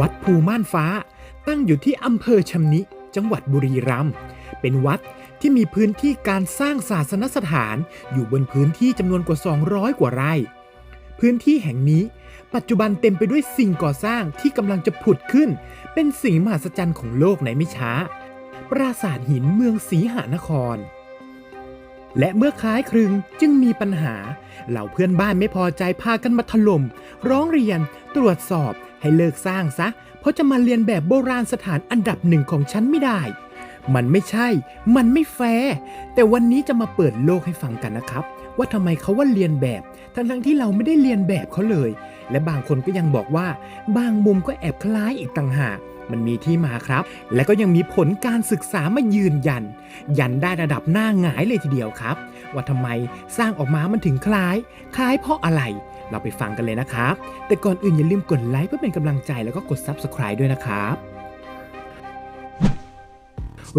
วัดภูม่านฟ้า ตั้งอยู่ที่อำเภอชำนิ จังหวัดบุรีรัมย์เป็นวัดที่มีพื้นที่การสร้างศาสนสถานอยู่บนพื้นที่จำนวนกว่า 200 กว่าไร่ พื้นที่แห่งนี้ปัจจุบันเต็มไปด้วยสิ่งก่อสร้างที่กำลังจะผุดขึ้น เป็นสิ่งมหัศจรรย์ของโลกในไม่ช้า ปราสาทหินเมืองศรีหานคร และเมื่อคล้ายคลึงจึงมีปัญหา เหล่าเพื่อนบ้านไม่พอใจพากันมาถล่ม ร้องเรียน ตรวจสอบ ให้เลิกสร้างซะ เพราะจะมาเรียนแบบโบราณสถานอันดับหนึ่งของฉันไม่ได้ มันไม่ใช่ มันไม่แฟร์แต่วันนี้จะมาเปิดโลกให้ฟังกันนะครับ ว่าทำไมเขาว่าเรียนแบบ ทั้งๆที่เราไม่ได้เรียนแบบเขาเลย และบางคนก็ยังบอกว่า บางมุมก็แอบคล้ายอีกต่างหาก มันมีที่มาครับ และก็ยังมีผลการศึกษามายืนยัน ยันได้ระดับหน้าหงายเลยทีเดียวครับ ว่าทำไมสร้างออกมามันถึงคล้าย คล้ายเพราะอะไรเราไปฟังกันเลยนะครับ แต่ก่อนอื่นอย่าลืมกดไลค์เพื่อเป็นกำลังใจแล้วก็กด Subscribe ด้วยนะครับ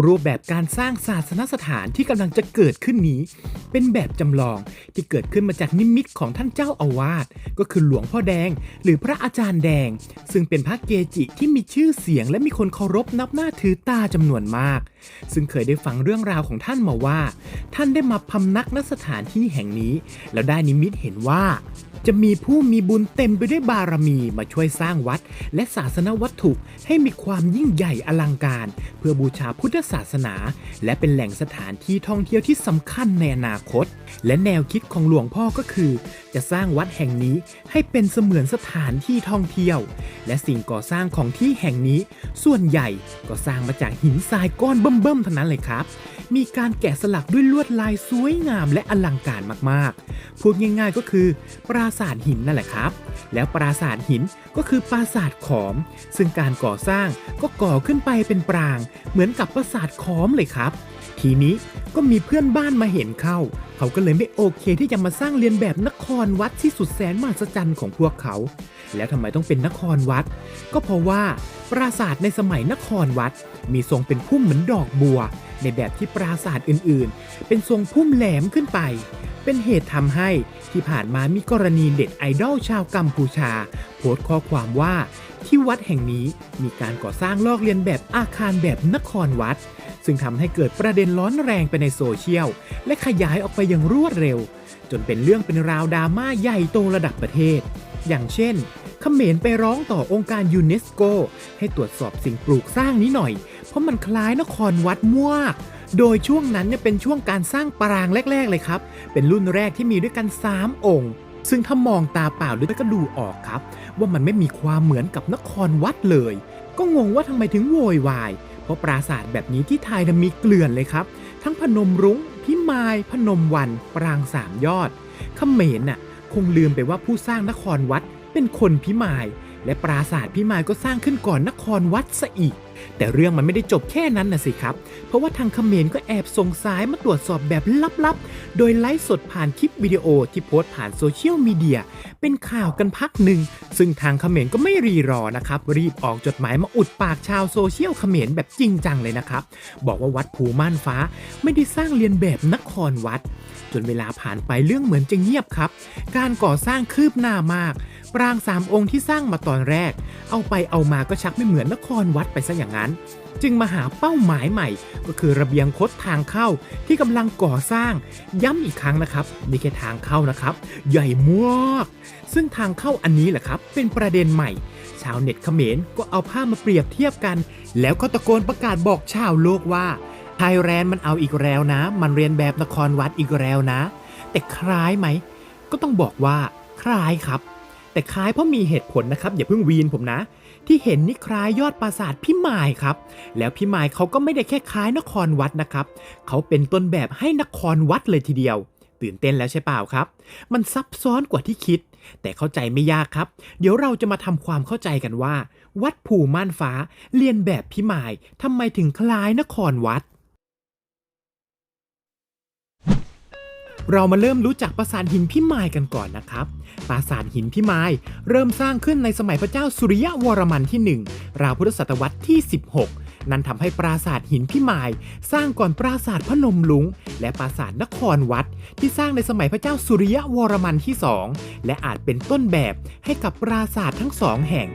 รูปแบบการสร้างศาสนสถานที่กำลังจะเกิดขึ้นนี้ เป็นแบบจำลองที่เกิดขึ้นมาจากนิมิตของท่านเจ้าอาวาสก็คือหลวงพ่อแดง หรือพระอาจารย์แดง ซึ่งเป็นพระเกจิที่มีชื่อเสียง และมีคนเคารพนับหน้าถือตาจำนวนมาก ซึ่งเคยได้ฟังเรื่องราวของท่านมาว่า ท่านได้มาพำนักณสถานที่แห่งนี้ แล้วได้นิมิตเห็นว่าจะมีผู้มีบุญเต็มไปด้วยบารมีมาช่วยสร้างวัด และศาสนวัตถุให้มีความยิ่งใหญ่อลังการ เพื่อบูชาพุทธศาสนา และเป็นแหล่งสถานที่ท่องเที่ยวที่สำคัญในอนาคต และแนวคิดของหลวงพ่อก็คือ จะสร้างวัดแห่งนี้ให้เป็นเสมือนสถานที่ท่องเที่ยว และสิ่งก่อสร้างของที่แห่งนี้ ส่วนใหญ่ก็สร้างมาจากหินทรายก้อนเบิ่มๆเท่านั้นเลยครับ มีการแกะสลักด้วยลวดลายสวยงามและอลังการมากๆ พูดง่ายๆก็คือ ปราสาทหินนั่นแหละครับ แล้วปราสาทหินก็คือปราสาทขอม ซึ่งการก่อสร้างก็ก่อขึ้นไปเป็นปราง เหมือนกับปราสาทขอมเลยครับ ทีนี้ก็มีเพื่อนบ้านมาเห็นเข้า เขาก็เลยไม่โอเคที่จะมาสร้างเรียนแบบนครวัดที่สุดแสนมหัศจรรย์ของพวกเขา แล้วทำไมต้องเป็นนครวัด ก็เพราะว่าปราสาทในสมัยนครวัด มีทรงเป็นพุ่มเหมือนดอกบัว ในแบบที่ปราสาทอื่นๆ เป็นทรงพุ่มแหลมขึ้นไป เป็นเหตุทำให้ที่ผ่านมามีกรณีเด็ดไอดอลชาวกัมพูชา โพสต์ข้อความว่าที่วัดแห่งนี้มีการก่อสร้างลอกเลียนแบบอาคารแบบนครวัด ซึ่งทำให้เกิดประเด็นร้อนแรงไปในโซเชียล และขยายออกไปอย่างรวดเร็ว จนเป็นเรื่องเป็นราวดราม่าใหญ่โตระดับประเทศ อย่างเช่นเขมรไปร้องต่อองค์การยูเนสโก ให้ตรวจสอบสิ่งปลูกสร้างนี้หน่อย เพราะมันคล้ายนครวัดมากโดยช่วงนั้นเนี่ยเป็นช่วงการสร้างปรางแรก ๆ เลยครับ เป็นรุ่นแรกที่มีด้วยกัน 3 องค์ ซึ่งถ้ามองตาเปล่าหรือก็ดูออกครับ ว่ามันไม่มีความเหมือนกับนครวัดเลย ก็งงว่าทำไมถึงโวยวาย เพราะปราสาทแบบนี้ที่ไทยมีเกลื่อนเลยครับ ทั้งพนมรุง้งพิมายพนมวัน ปรางสามยอดเขมรน่ะคงลืมไปว่าผู้สร้างนครวัดเป็นคนพิมาย และปราสาทพิมายก็สร้างขึ้นก่อนนครวัดซะอีกแต่เรื่องมันไม่ได้จบแค่นั้นนะสิครับ เพราะว่าทางเขมรก็แอบส่งสายมาตรวจสอบแบบลับๆ โดยไลฟ์สดผ่านคลิปวิดีโอที่โพสต์ผ่านโซเชียลมีเดีย เป็นข่าวกันพักหนึ่ง ซึ่งทางเขมรก็ไม่รีรอนะครับ รีบออกจดหมายมาอุดปากชาวโซเชียลเขมรแบบจริงจังเลยนะครับ บอกว่าวัดภูม่านฟ้าไม่ได้สร้างเรียนแบบนครวัด จนเวลาผ่านไปเรื่องเหมือนจะเงียบครับ การก่อสร้างคืบหน้ามาก ปรางสามองค์ที่สร้างมาตอนแรก เอาไปเอามาก็ชักไม่เหมือนนครวัดไปซะอย่างนั้น จึงมาหาเป้าหมายใหม่ ก็คือระเบียงคดทางเข้าที่กำลังก่อสร้างย้ำอีกครั้งนะครับนี่แค่ทางเข้านะครับ ใหญ่มากซึ่งทางเข้าอันนี้แหละครับ เป็นประเด็นใหม่ ชาวเน็ตเขมรก็เอาภาพมาเปรียบเทียบกัน แล้วก็ตะโกนประกาศบอกชาวโลกว่าไทยแลนด์มันเอาอีกแล้วนะ มันเรียนแบบนครวัดอีกแล้วนะ แต่คล้ายไหม ก็ต้องบอกว่าคล้ายครับ แต่คล้ายเพราะมีเหตุผลนะครับ อย่าเพิ่งวีนผมนะ ที่เห็นนี่คล้ายยอดปราสาทพิมายครับ แล้วพิมายเขาก็ไม่ได้แค่คล้ายนครวัดนะครับ เขาเป็นต้นแบบให้นครวัดเลยทีเดียว ตื่นเต้นแล้วใช่เปล่าครับ มันซับซ้อนกว่าที่คิด แต่เข้าใจไม่ยากครับ เดี๋ยวเราจะมาทำความเข้าใจกันว่า วัดภูม่านฟ้าเรียนแบบพิมายทำไมถึงคล้ายนครวัด เรามาเริ่มรู้จักปราสาทหินพิมายกันก่อนนะครับ ปราสาทหินพิมายเริ่มสร้างขึ้นในสมัยพระเจ้าสุริยะวรมันที่ 1 ราวพุทธศตวรรษที่ 16 นั่นทำให้ปราสาทหินพิมาย สร้างก่อนปราสาทพนมลุง และปราสาทนครวัด ที่สร้างในสมัยพระเจ้าสุริยะวรมันที่ 2 และอาจเป็นต้นแบบให้กับปราสาททั้งสองแห่ง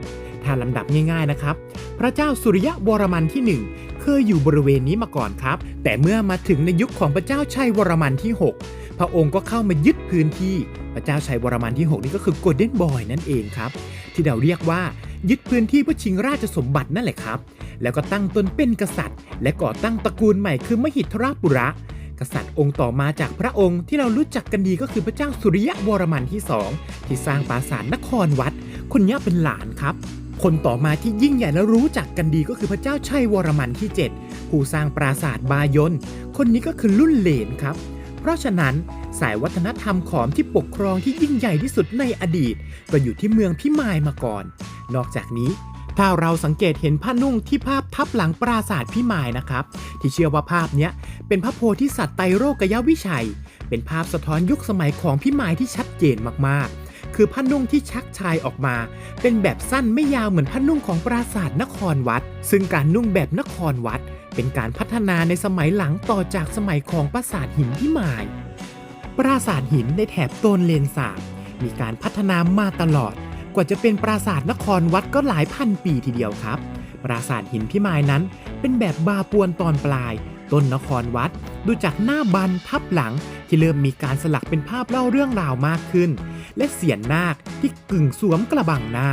ถ้าลำดับง่ายๆนะครับ พระเจ้าสุริยะวรมันที่หนึ่ง เคยอยู่บริเวณนี้มาก่อนครับ แต่เมื่อมาถึงในยุคของพระเจ้าชัยวรมันที่ 6 พระองค์ก็เข้ามายึดพื้นที่ พระเจ้าชัยวรมันที่ 6 นี่ก็คือโกลเด้นบอยนั่นเองครับ ที่เราเรียกว่ายึดพื้นที่เพื่อชิงราชสมบัตินั่นแหละครับ แล้วก็ตั้งตนเป็นกษัตริย์ และก่อตั้งตระกูลใหม่คือมหิทราปุระ กษัตริย์องค์ต่อมาจากพระองค์ที่เรารู้จักกันดีก็คือพระเจ้าสุริยะวรมันที่สองที่สร้างปราสาทนครวัด คนนี้เป็นหลานครับ คนต่อมาที่ยิ่งใหญ่และรู้จักกันดีก็คือพระเจ้าชัยวรมันที่ 7 ผู้สร้างปราสาทบายนคนนี้ก็คือรุ่นเหลนครับ เพราะฉะนั้นสายวัฒนธรรมขอมที่ปกครองที่ยิ่งใหญ่ที่สุดในอดีต ก็อยู่ที่เมืองพิมายมาก่อน นอกจากนี้ถ้าเราสังเกตเห็นผ้านุ่งที่ภาพทับหลังปราสาทพิมายนะครับ ที่เชื่อว่าภาพนี้เป็นพระโพธิสัตว์ไตรโรกยวิชัย เป็นภาพสะท้อนยุคสมัยของพิมายที่ชัดเจนมากๆ คือผ้านุ่งที่ชักชายออกมา เป็นแบบสั้นไม่ยาวเหมือนผ้านุ่งของปราสาทนครวัด ซึ่งการนุ่งแบบนครวัด เป็นการพัฒนาในสมัยหลังต่อจากสมัยของปราสาทหินพิมาย ปราสาทหินในแถบโตนเลนสาบมีการพัฒนามาตลอด กว่าจะเป็นปราสาทนครวัดก็หลายพันปีทีเดียวครับ ปราสาทหินพิมายนั้น เป็นแบบบาปวนตอนปลาย ต้นนครวัด ดูจากหน้าบันทับหลังที่เริ่มมีการสลักเป็นภาพเล่าเรื่องราวมากขึ้น และเสียนนาคที่กึ่งสวมกระบังหน้า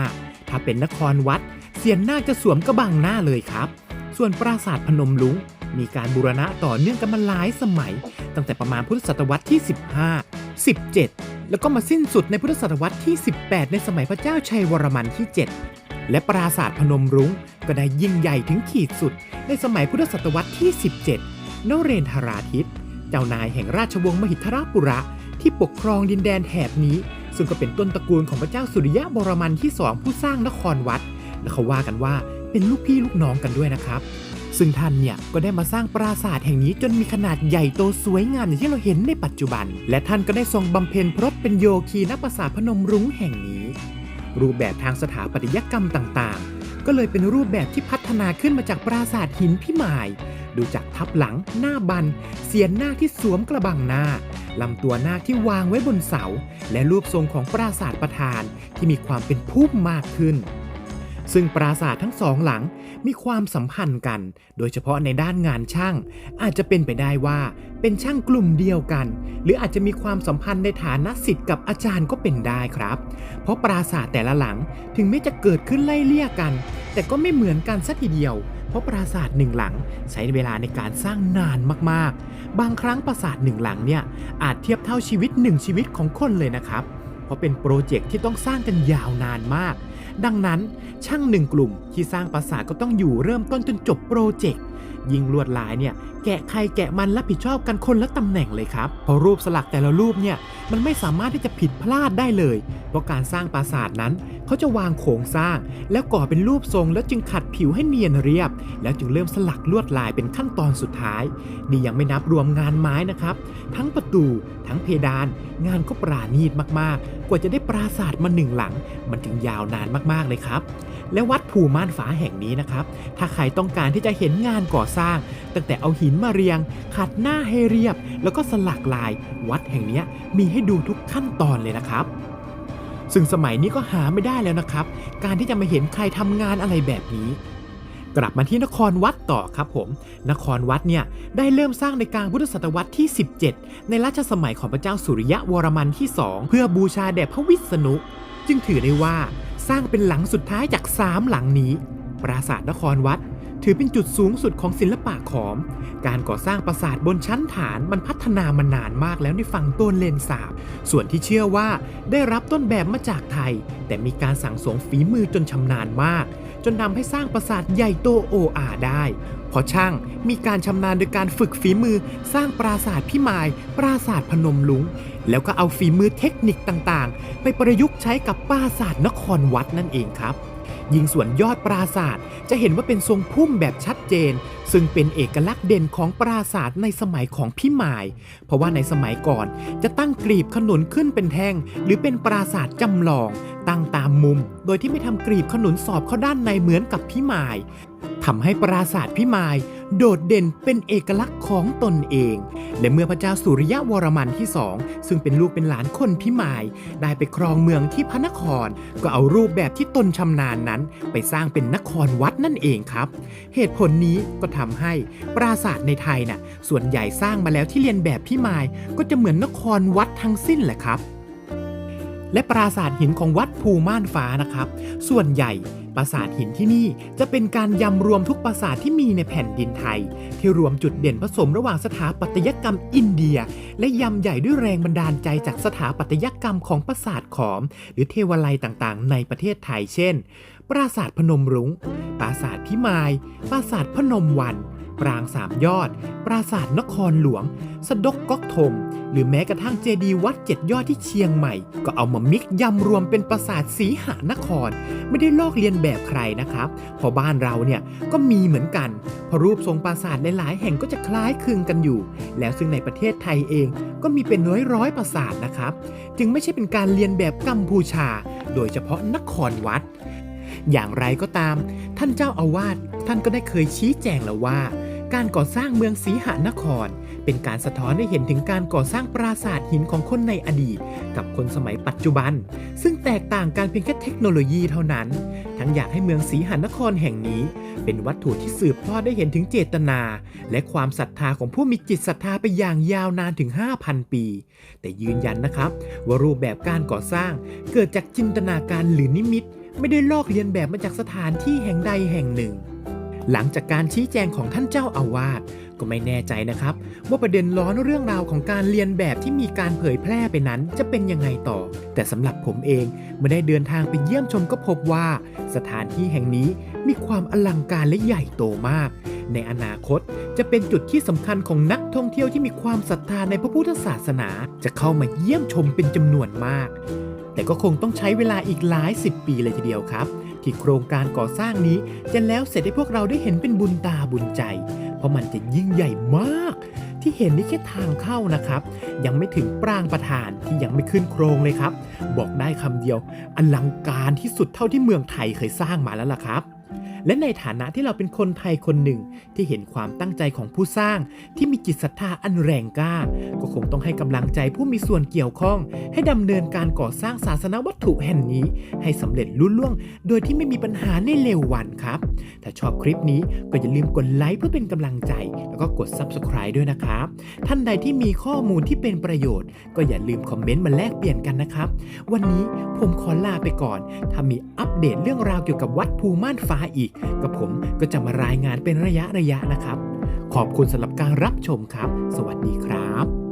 ถ้าเป็นนครวัด เสียนนาคจะสวมกระบังหน้าเลยครับ ส่วนปราสาทพนมลุงมีการบูรณะต่อเนื่องกันมาหลายสมัย ตั้งแต่ประมาณพุทธศตวรรษที่ 15 17 แล้วก็มาสิ้นสุดในพุทธศตวรรษที่ 18 ในสมัยพระเจ้าชัยวรมันที่ 7 และปราสาทพนมรุ้งก็ได้ยิ่งใหญ่ถึงขีดสุด ในสมัยพุทธศตวรรษที่ 17 นเรนทราทิต เจ้านายแห่งราชวงศ์มหิทราปุระ ที่ปกครองดินแดนแถบนี้ ซึ่งก็เป็นต้นตระกูลของพระเจ้าสุริยะบรมันที่สองผู้สร้างนครวัด และเขาว่ากันว่าเป็นลูกพี่ลูกน้องกันด้วยนะครับ ซึ่งท่านเนี่ยก็ได้มาสร้างปราสาทแห่งนี้จนมีขนาดใหญ่โตสวยงามอย่างที่เราเห็นในปัจจุบัน และท่านก็ได้ทรงบำเพ็ญพรตเป็นโยคีณปราสาทพนมรุ้งแห่งนี้ รูปแบบทางสถาปัตยกรรมต่างๆ ก็เลยเป็นรูปแบบที่พัฒนาขึ้นมาจากปราสาทหินพิมาย ดูจากทับหลัง หน้าบัน เสียนหน้าที่สวมกระบังหน้าลำตัวหน้าที่วางไว้บนเสา และรูปทรงของปราสาทประธานที่มีความเป็นพุ่มมากขึ้น ซึ่งปราสาททั้งสองหลังมีความสัมพันธ์กัน โดยเฉพาะในด้านงานช่าง อาจจะเป็นไปได้ว่าเป็นช่างกลุ่มเดียวกัน หรืออาจจะมีความสัมพันธ์ในฐานะสิทธิ์กับอาจารย์ก็เป็นได้ครับ เพราะปราสาทแต่ละหลังถึงแม้จะเกิดขึ้นไล่เลี่ยกัน แต่ก็ไม่เหมือนกันสัทีเดียวเพราะปราสาทหนึ่งหลังใช้เวลาในการสร้างนานมากๆ บางครั้งปราสาทหนึ่งหลังเนี่ยอาจเทียบเท่าชีวิตหนึ่งชีวิตของคนเลยนะครับ เพราะเป็นโปรเจกต์ที่ต้องสร้างกันยาวนานมาก ดังนั้นช่างหนึ่งกลุ่มที่สร้างปราสาทก็ต้องอยู่เริ่มต้นจนจบโปรเจกต์ ยิงลวดลายเนี่ยแกะใครแกะมันรับผิดชอบกันคนละตำแหน่งเลยครับเพราะรูปสลักแต่ละรูปเนี่ยมันไม่สามารถที่จะผิดพลาดได้เลย เพราะการสร้างปราสาทนั้น เขาจะวางโครงสร้าง แล้วก่อเป็นรูปทรงแล้วจึงขัดผิวให้เนียนเรียบ แล้วจึงเริ่มสลักลวดลายเป็นขั้นตอนสุดท้าย นี่ยังไม่นับรวมงานไม้นะครับ ทั้งประตู ทั้งเพดาน งานก็ปราณีตมากๆ กว่าจะได้ปราสาทมาหนึ่งหลัง มันจึงยาวนานมากๆเลยครับ และวัดภูม่านฟ้าแห่งนี้นะครับ ถ้าใครต้องการที่จะเห็นงานก่อสร้าง ตั้งแต่เอาหินมาเรียง ขัดหน้าให้เรียบ แล้วก็สลักลาย วัดแห่งนี้มีให้ดูทุกขั้นตอนเลยนะครับ ซึ่งสมัยนี้ก็หาไม่ได้แล้วนะครับ การที่จะมาเห็นใครทำงานอะไรแบบนี้กลับมาที่นครวัดต่อครับผม นครวัดเนี่ยได้เริ่มสร้างในกลางพุทธศตวรรษที่ 17 ในรัชสมัยของพระเจ้าสุริยะวรมันที่ 2 เพื่อบูชาแด่พระวิษณุ จึงถือได้ว่า สร้างเป็นหลังสุดท้ายจาก3หลังนี้ ปราสาทนครวัด ถือเป็นจุดสูงสุดของศิลปะขอม การก่อสร้างปราสาทบนชั้นฐานมันพัฒนามานานมากแล้วในฝั่งต้นเลนสาบ ส่วนที่เชื่อว่าได้รับต้นแบบมาจากไทย แต่มีการสั่งสมฝีมือจนชำนาญมาก จนทำให้สร้างปราสาทใหญ่โตโออาได้เพราะช่างมีการชำนาญโดยการฝึกฝีมือ สร้างปราสาทพิมาย ปราสาทพนมลุง แล้วก็เอาฝีมือเทคนิคต่างๆ ไปประยุกต์ใช้กับปราสาทนครวัดนั่นเองครับ ยิงส่วนยอดปราสาทจะเห็นว่าเป็นทรงพุ่มแบบชัดเจน ซึ่งเป็นเอกลักษณ์เด่นของปราสาทในสมัยของพิมาย เพราะว่าในสมัยก่อนจะตั้งกรีบขนุนขึ้นเป็นแท่ง หรือเป็นปราสาทจำลอง ตั้งตามมุม โดยที่ไม่ทำกรีบขนุนสอบเข้าด้านในเหมือนกับพิมายทำให้ปราสาทพิมาย โดดเด่นเป็นเอกลักษณ์ของตนเอง และเมื่อพระเจ้าสุริยะวรมันที่สองซึ่งเป็นลูกเป็นหลานคนพิมาย ได้ไปครองเมืองที่พระนคร ก็เอารูปแบบที่ตนชำนาญนั้น ไปสร้างเป็นนครวัดนั่นเองครับ เหตุผลนี้ก็ทำให้ปราสาทในไทยน่ะส่วนใหญ่สร้างมาแล้วที่เรียนแบบพิมาย ก็จะเหมือนนครวัดทั้งสิ้นแหละครับ และปราสาทหินของวัดภูม่านฟ้านะครับ ส่วนใหญ่ปราสาทหินที่นี่จะเป็นการยำรวมทุกปราสาทที่มีในแผ่นดินไทย ที่รวมจุดเด่นผสมระหว่างสถาปัตยกรรมอินเดีย และยำใหญ่ด้วยแรงบันดาลใจจากสถาปัตยกรรมของปราสาทขอม หรือเทวาลัยต่างๆ ในประเทศไทยเช่น ปราสาทพนมรุง้ง ปราสาทพิมาย ปราสาทพนมวัน ปรางสามยอด ปราสาทนครหลวง สะดกก๊อกทมหรือแม้กระทั่งเจดีย์วัดเจ็ดยอดที่เชียงใหม่ ก็เอามามิกยำรวมเป็นปราสาทสีหานคร ไม่ได้ลอกเลียนแบบใครนะครับพอบ้านเราเนี่ยก็มีเหมือนกันเพอรูปทรงปราสาทหลายๆแห่งก็จะคล้ายคลึงกันอยู่ แล้วซึ่งในประเทศไทยเองก็มีเป็นร้อยร้อยๆปราสาทนะครับ จึงไม่ใช่เป็นการเลียนแบบกัมพูชา โดยเฉพาะนครวัดอย่างไรก็ตาม ท่านเจ้าอาวาสท่านก็ได้เคยชี้แจงแล้วว่า การก่อสร้างเมืองศรีหานคร เป็นการสะท้อนให้เห็นถึงการก่อสร้างปราสาทหินของคนในอดีต กับคนสมัยปัจจุบัน ซึ่งแตกต่างกันเพียงแค่เทคโนโลยีเท่านั้น ทั้งอยากให้เมืองศรีหานครแห่งนี้ เป็นวัตถุที่สืบทอดได้เห็นถึงเจตนา และความศรัทธาของผู้มีจิตศรัทธาไปอย่างยาวนานถึง 5,000 ปี แต่ยืนยันนะครับ ว่ารูปแบบการก่อสร้าง เกิดจากจินตนาการหรือนิมิต ไม่ได้ลอกเลียนแบบมาจากสถานที่แห่งใดแห่งหนึ่ง หลังจากการชี้แจงของท่านเจ้าอาวาสก็ไม่แน่ใจนะครับ ว่าประเด็นร้อนเรื่องราวของการเรียนแบบที่มีการเผยแพร่ไปนั้นจะเป็นยังไงต่อ แต่สำหรับผมเองเมื่อได้เดินทางไปเยี่ยมชมก็พบว่า สถานที่แห่งนี้มีความอลังการและใหญ่โตมาก ในอนาคตจะเป็นจุดที่สำคัญของนักท่องเที่ยวที่มีความศรัทธาในพระพุทธศาสนา จะเข้ามาเยี่ยมชมเป็นจำนวนมาก แต่ก็คงต้องใช้เวลาอีกหลายสิบปีเลยทีเดียวครับ ที่โครงการก่อสร้างนี้จะแล้วเสร็จให้พวกเราได้เห็นเป็นบุญตาบุญใจ เพราะมันจะยิ่งใหญ่มาก ที่เห็นนี่แค่ทางเข้านะครับ ยังไม่ถึงปรางประธานที่ยังไม่ขึ้นโครงเลยครับ บอกได้คำเดียวอลังการที่สุดเท่าที่เมืองไทยเคยสร้างมาแล้วล่ะครับ และในฐานะที่เราเป็นคนไทยคนหนึ่งที่เห็นความตั้งใจของผู้สร้าง ที่มีจิตศรัทธาอันแรงกล้า ก็คงต้องให้กำลังใจผู้มีส่วนเกี่ยวข้อง ให้ดำเนินการก่อสร้างศาสนวัตถุแห่งนี้ ให้สำเร็จลุล่วง โดยที่ไม่มีปัญหาในเร็ววันครับ ถ้าชอบคลิปนี้ก็อย่าลืมกดไลค์เพื่อเป็นกำลังใจ แล้วก็กด Subscribe ด้วยนะครับ ท่านใดที่มีข้อมูลที่เป็นประโยชน์ ก็อย่าลืมคอมเมนต์มาแลกเปลี่ยนกันนะครับ วันนี้ผมขอลาไปก่อน ถ้ามีอัปเดตเรื่องราวเกี่ยวกับวัดภูม่านฟ้าอีกกับผมก็จะมารายงานเป็นระยะระยะนะครับ ขอบคุณสำหรับการรับชมครับ สวัสดีครับ